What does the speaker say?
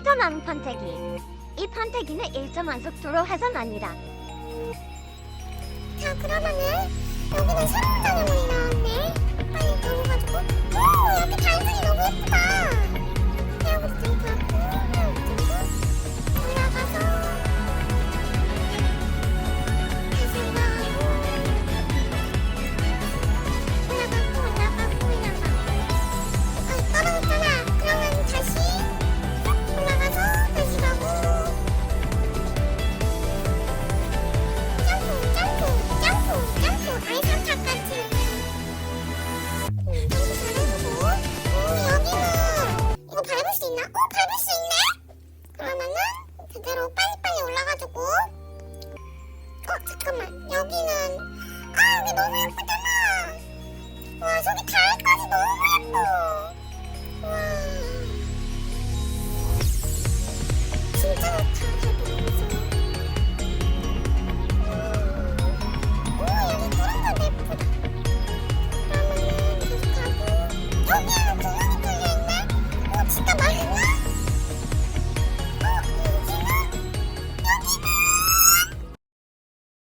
해당한 판태기. 이 판태기는 일정 안속도로 해선 아니다 자 그러면은 여기는 새로운 단어 있나? 꼭 밟을 수 있네? 그러면은 그대로 빨리빨리 올라가지고 어 잠깐만 여기는